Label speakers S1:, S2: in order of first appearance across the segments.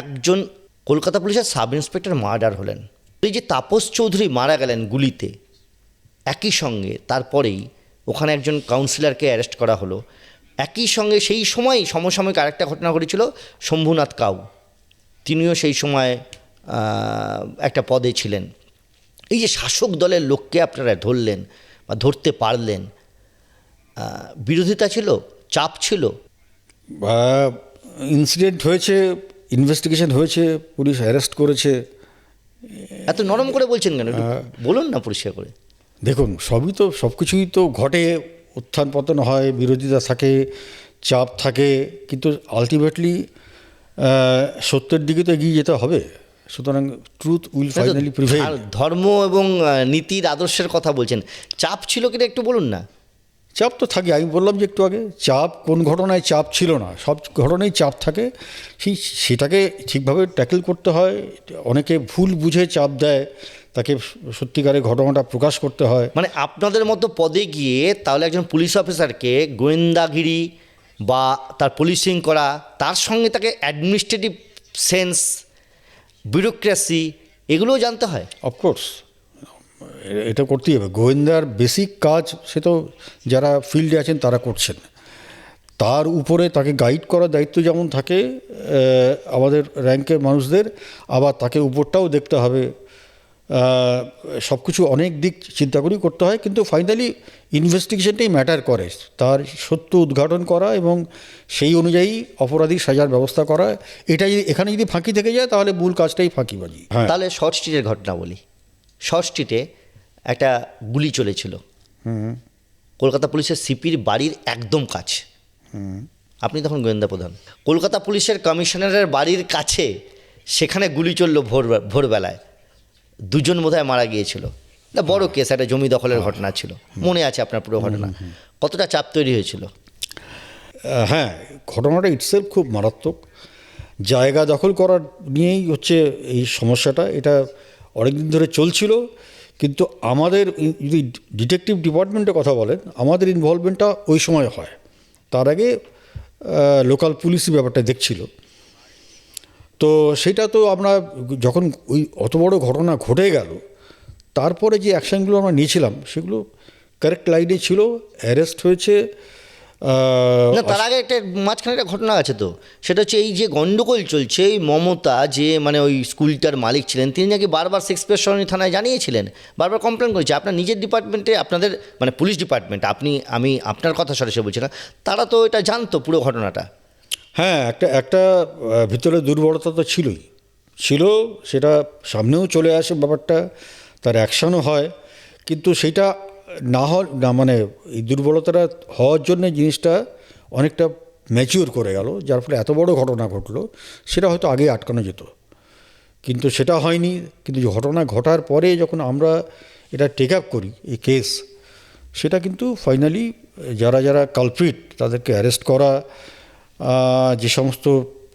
S1: একজন কলকাতা পুলিশের sub inspector murder হলেন। এই যে তাপস চৌধুরী মারা গেলেন গুলিতে, একই সঙ্গে তারপরেই ওখানে একজন কাউন্সিলরকে অ্যারেস্ট করা হলো। একই সঙ্গে সেই সময় সমসাময়িক আরেকটা ঘটনা ঘটেছিল, শম্ভুনাথ কাউ। তিনিও সেই সময় একটা পদে ছিলেন। এই যে শাসক দলের লোককে আপনারা ধরলেন বা ধরতে পারলেন বিরোধিতা ছিল, চাপ ছিল?
S2: ইনসিডেন্ট হয়েছে ইনভেস্টিগেশন হয়েছে পুলিশ অ্যারেস্ট করেছে।
S1: এত নরম করে বলছেন কেন? বলুন না পরিষ্কার করে।
S2: দেখুন সবই তো সব কিছুই তো ঘটে উত্থান পতন হয় বিরোধিতা থাকে চাপ থাকে কিন্তু আলটিমেটলি সত্যের দিকে তো এগিয়ে যেতে হবে। সুতরাং ট্রুথ উইল ফাইনালি প্রিভেল
S1: ধর্ম এবং নীতির আদর্শের কথা বলছেন। চাপ ছিল কিনা একটু বলুন না।
S2: চাপ তো থাকে আমি বললাম যে একটু আগে চাপ কোন ঘটনায় চাপ ছিল না সব ঘটনায় চাপ থাকে। সেই সেটাকে ঠিকভাবে ট্যাকেল করতে হয় অনেকে ভুল বুঝে চাপ দেয় তাকে সত্যিকারের ঘটনাটা প্রকাশ করতে হয়।
S1: মানে আপনাদের মতো পদে গিয়ে তাহলে একজন পুলিশ অফিসারকে গোয়েন্দাগিরি বা তার পুলিশিং করা তার সঙ্গে তাকে অ্যাডমিনিস্ট্রেটিভ সেন্স বিউরোক্রেসি এগুলোও জানতে হয়?
S2: অফকোর্স এটা করতেই হবে। গোয়েন্দার বেসিক কাজ, সে তো যারা ফিল্ডে আছেন তারা করছেন। তার উপরে তাকে গাইড করার দায়িত্ব যেমন থাকে আমাদের র্যাঙ্কের মানুষদের, আবার তাকে উপরটাও দেখতে হবে। সব কিছু অনেক দিক চিন্তা করেই করতে হয়, কিন্তু ফাইনালি ইনভেস্টিগেশনটাই ম্যাটার করে। তার সত্য উদ্ঘাটন করা এবং সেই অনুযায়ী অপরাধী সাজার ব্যবস্থা করা। এটাই এখানে যদি ফাঁকি থেকে যায়, তাহলে মূল কাজটাই ফাঁকিবাজি। হ্যাঁ।
S1: তাহলে শর্ট স্ট্রিটের ঘটনা বলি। শর্ট স্ট্রিটে একটা গুলি চলেছিল। কলকাতা পুলিশের সিপির বাড়ির একদম কাছে। আপনি তখন গোয়েন্দা প্রধান। কলকাতা পুলিশের কমিশনারের বাড়ির কাছে সেখানে গুলি চলল ভোর ভোরবেলায়। দুজন বোধহয় মারা গিয়েছিল। না বড় কেস একটা জমি দখলের ঘটনা ছিল। মনে আছে আপনার পুরো ঘটনা? কতটা চাপ তৈরি হয়েছিল?
S2: হ্যাঁ ঘটনাটা ইটসেলফ খুব মারাত্মক। জায়গা দখল করার নিয়েই হচ্ছে এই সমস্যাটা। এটা অনেকদিন ধরে চলছিল, কিন্তু আমাদের যদি ডিটেকটিভ ডিপার্টমেন্টে কথা বলেন, আমাদের ইনভলভমেন্টটা ওই সময় হয়। তার আগে লোকাল পুলিশই ব্যাপারটা দেখছিল। তো সেটা তো আমরা যখন ওই অত বড় ঘটনা ঘটে গেল, তারপরে যে অ্যাকশানগুলো আমরা নিয়েছিলাম, সেগুলো কারেক্ট লাইনে ছিল অ্যারেস্ট হয়েছে
S1: না তার আগে একটা মাঝখানে একটা ঘটনা আছে তো। সেটা হচ্ছে এই যে গন্ডগোল চলছে এই মমতা যে মানে ওই স্কুলটার মালিক ছিলেন তিনি নাকি বারবার সেক্স পেশনি থানায় জানিয়েছিলেন বারবার কমপ্লেন করেছে। আপনার নিজের ডিপার্টমেন্টে আপনাদের মানে পুলিশ ডিপার্টমেন্ট আপনি আমি আপনার কথা সরাসরি বলছি না তারা তো এটা জানতো পুরো ঘটনাটা।
S2: হ্যাঁ একটা একটা ভিতরে দুর্বলতা তো ছিলই। ছিল সেটা সামনেও চলে আসে ব্যাপারটা তার অ্যাকশনও হয়। কিন্তু সেটা না মানে এই দুর্বলতাটা হওয়ার জন্য জিনিসটা অনেকটা ম্যাচিওর করে গেল, যার ফলে এত বড় ঘটনা ঘটলো, সেটা হয়তো আগে আটকানো যেত। কিন্তু সেটা হয়নি, কিন্তু ঘটনা ঘটার পরে যখন আমরা এটা টেক আপ করি, এই কেস সেটা কিন্তু ফাইনালি যারা যারা কালপ্রিট তাদেরকে অ্যারেস্ট করা যে সমস্ত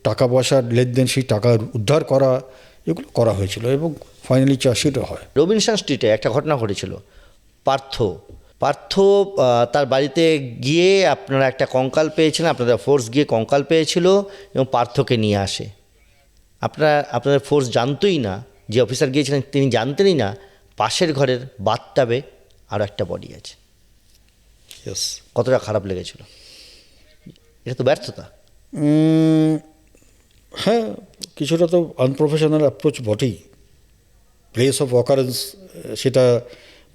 S2: টাকা পয়সার লেনদেন, সেই টাকা উদ্ধার করা, এগুলো করা হয়েছিল এবং ফাইনালি চার্জশিটও হয়।
S1: রবিনসন স্ট্রিটে একটা ঘটনা ঘটেছিল। পার্থ। পার্থ তার বাড়িতে গিয়ে আপনারা একটা কঙ্কাল পেয়েছিলেন আপনাদের ফোর্স গিয়ে কঙ্কাল পেয়েছিল এবং পার্থকে নিয়ে আসে। আপনারা আপনাদের ফোর্স জানতোই না যে অফিসার গিয়েছিলেন তিনি জানতেনই না পাশের ঘরের বাথটাবে আরও একটা বডি আছে। কতটা খারাপ লেগেছিল? এটা তো ব্যর্থতা।
S2: হ্যাঁ কিছুটা তো আনপ্রফেশনাল অ্যাপ্রোচ বটেই। প্লেস অফ অকারেন্স সেটা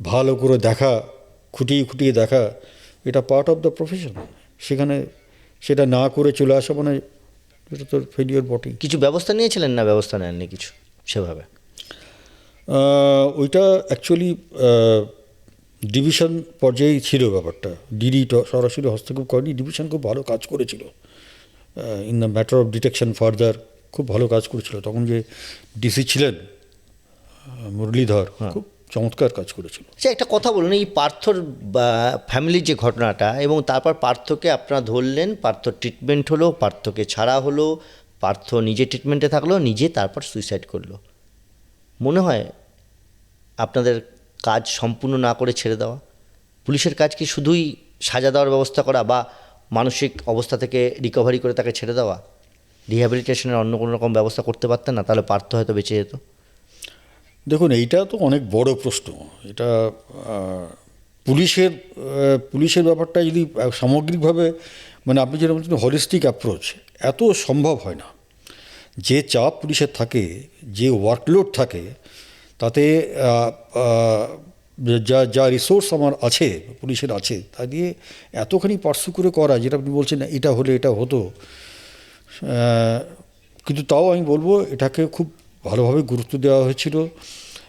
S2: ভালো করে দেখা খুঁটিয়ে খুঁটিয়ে দেখা এটা পার্ট অফ দ্য প্রফেশন সেখানে সেটা না করে চলে আসা মানে এটা তো ফেলিওর বটেই।
S1: কিছু ব্যবস্থা নিয়েছিলেন না ব্যবস্থা নেননি কিছু সেভাবে?
S2: ওইটা অ্যাকচুয়ালি ডিভিশন পর্যায়েই ছিল ব্যাপারটা। ডিডি সরাসরি হস্তক্ষেপ করেনি ডিভিশন খুব ভালো কাজ করেছিল। In the matter of detection further খুব ভালো কাজ করেছিল। তখন যে ডিসি ছিলেন মুরলীধর খুব চমৎকার কাজ করেছিল।
S1: আচ্ছা একটা কথা বলুন, এই পার্থর ফ্যামিলির যে ঘটনাটা এবং তারপর পার্থকে আপনারা ধরলেন পার্থ ট্রিটমেন্ট হলো, পার্থকে ছাড়া হলো, পার্থ নিজে ট্রিটমেন্টে থাকল, নিজে তারপর সুইসাইড করল। মনে হয় আপনাদের কাজ সম্পূর্ণ না করে ছেড়ে দেওয়া? পুলিশের কাজ কি শুধুই সাজা দেওয়ার ব্যবস্থা করা বা মানসিক অবস্থা থেকে রিকভারি করে তাকে ছেড়ে দেওয়া? রিহ্যাবিলিটেশনের অন্য কোনো রকম ব্যবস্থা করতে পারতেন না, তাহলে পার্থ হয়তো বেঁচে যেত।
S2: দেখুন, এইটা তো অনেক বড় প্রশ্ন। এটা পুলিশের পুলিশের ব্যাপারটা যদি সামগ্রিকভাবে মানে আপনি যেটা বলছেন হলিস্টিক অ্যাপ্রোচ এত সম্ভব হয় না। যে চাপ পুলিশের থাকে, যে ওয়ার্কলোড থাকে, তাতে যা যা রিসোর্স আমার আছে, পুলিশের আছে, তা দিয়ে এতখানি পার্সু করে করা, যেটা আপনি বলছেন, এটা হলে এটা হতো কিন্তু তাও আমি বলব, এটাকে খুব ভালোভাবে গুরুত্ব দেওয়া হয়েছিল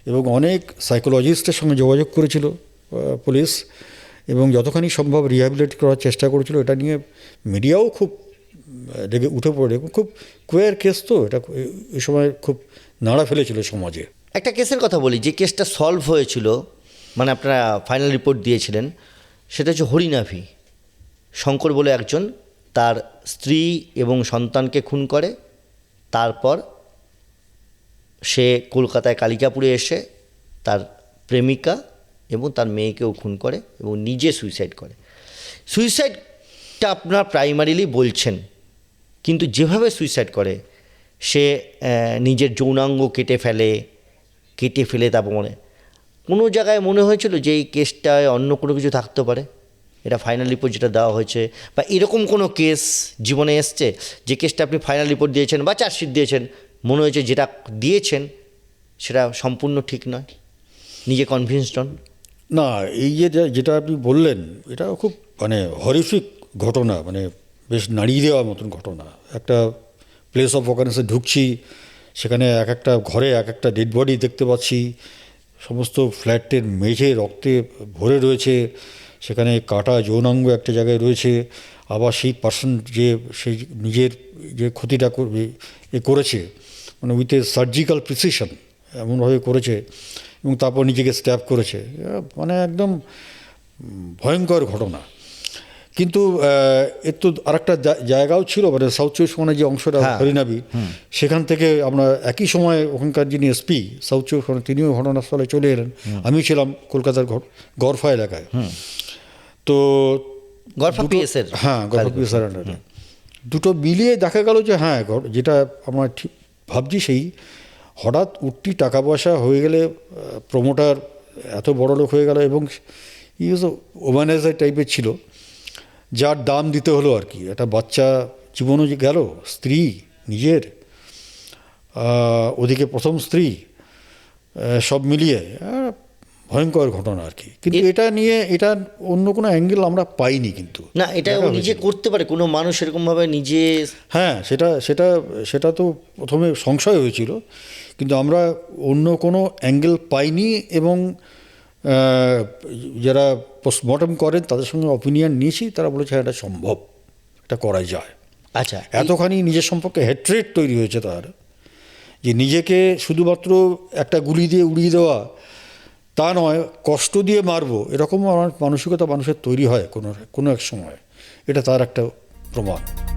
S2: এবং অনেক সাইকোলজিস্টের সঙ্গে যোগাযোগ করেছিল পুলিশ এবং যতখানি সম্ভব রিহ্যাবিলিট করার চেষ্টা করেছিল, এটা নিয়ে মিডিয়াও খুব রেগে উঠে পড়ে। খুব কোয়ার কেস তো, এটা এই সময় খুব নাড়া ফেলেছিল সমাজে।
S1: একটা কেসের কথা বলি, যে কেসটা সলভ হয়েছিল মানে আপনারা ফাইনাল রিপোর্ট দিয়েছিলেন, সেটা হচ্ছে হরিনাভি। শঙ্কর বলে একজন, তার স্ত্রী এবং সন্তানকে খুন করে, তারপর সে কলকাতায় কালিকাপুরে এসে তার প্রেমিকা এবং তার মেয়েকেও খুন করে এবং নিজে সুইসাইড করে। সুইসাইডটা আপনার প্রাইমারিলি বলছেন, কিন্তু যেভাবে সুইসাইড করে, সে নিজের যৌনাঙ্গ কেটে ফেলে কেটে ফেলে তারপর মনে, কোনো জায়গায় মনে হয়েছিল যে এই কেসটায় অন্য কোনো কিছু থাকতে পারে? এটা ফাইনাল রিপোর্ট যেটা দেওয়া হয়েছে, বা এরকম কোনো কেস জীবনে এসছে যে কেসটা আপনি ফাইনাল রিপোর্ট দিয়েছেন বা চার্জশিট দিয়েছেন মনে হয়েছে যেটা দিয়েছেন, সেটা সম্পূর্ণ ঠিক নয়। নিজে কনভিন্সড হন।
S2: না, এই যে যেটা আপনি বললেন, এটা খুব মানে হরিফিক ঘটনা মানে বেশ নাড়িয়ে দেওয়ার মতন ঘটনা। একটা প্লেস অফ অকারেন্সে ঢুকছি, সেখানে এক একটা ঘরে এক একটা ডেড বডি দেখতে পাচ্ছি। সমস্ত ফ্ল্যাটের মেঝে রক্তে ভরে রয়েছে, সেখানে কাটা যৌনাঙ্গ একটা জায়গায় রয়েছে। আবার সেই পার্সন যে, সেই নিজের যে ক্ষতিটা করবে এ করেছে মানে উইথ এ সার্জিক্যাল প্রিসিশন এমনভাবে করেছে এবং তারপর নিজেকে স্ট্যাপ করেছে। মানে একদম ভয়ঙ্কর ঘটনা। কিন্তু এর তো আরেকটা জায়গাও ছিল মানে সাউথ চব্বিশ পরগনার যে অংশটা
S1: হ্যাঁ।
S2: হরিনাবি সেখান থেকে আমরা একই সময় ওখানকার যিনি এসপি সাউথ চব্বিশ পরগনা তিনিও ঘটনাস্থলে চলে এলেন। আমিও ছিলাম কলকাতার গড়ফা এলাকায়। তো
S1: গরফা পিএসের
S2: হ্যাঁ পিএসের দুটো মিলিয়ে দেখা গেল যে হ্যাঁ যেটা আমার ঠিক ভাবছি সেই হঠাৎ উঠতি টাকা পয়সা হয়ে গেলে প্রমোটার এত বড় লোক হয়ে গেল এবং ইউজ ওমানাইজার টাইপের ছিল, যার দাম দিতে হলো আর কি। একটা বাচ্চা জীবনও যে গেল, স্ত্রী নিজের ওদিকে প্রথম স্ত্রী সব মিলিয়ে ভয়ঙ্কর ঘটনা আর কি। কিন্তু এটা নিয়ে এটা অন্য কোনো অ্যাঙ্গেল আমরা পাইনি কিন্তু।
S1: না এটা নিজে করতে পারে কোনো মানুষ এরকমভাবে নিজে
S2: হ্যাঁ সেটা সেটা সেটা তো প্রথমে সংশয় হয়েছিল। কিন্তু আমরা অন্য কোনো অ্যাঙ্গেল পাইনি এবং যারা পোস্টমর্টম করেন তাদের সঙ্গে অপিনিয়ন নিয়েছি তারা বলেছে হ্যাঁ এটা সম্ভব এটা করা যায়।
S1: আচ্ছা
S2: এতখানি নিজের সম্পর্কে হেট্রেট তৈরি হয়েছে তার যে নিজেকে শুধুমাত্র একটা গুলি দিয়ে উড়িয়ে দেওয়া তা নয়, কষ্ট দিয়ে মারবো, এরকম আমার মানসিকতা মানুষের তৈরি হয় কোনো কোনো এক সময়। এটা তার একটা প্রমাণ।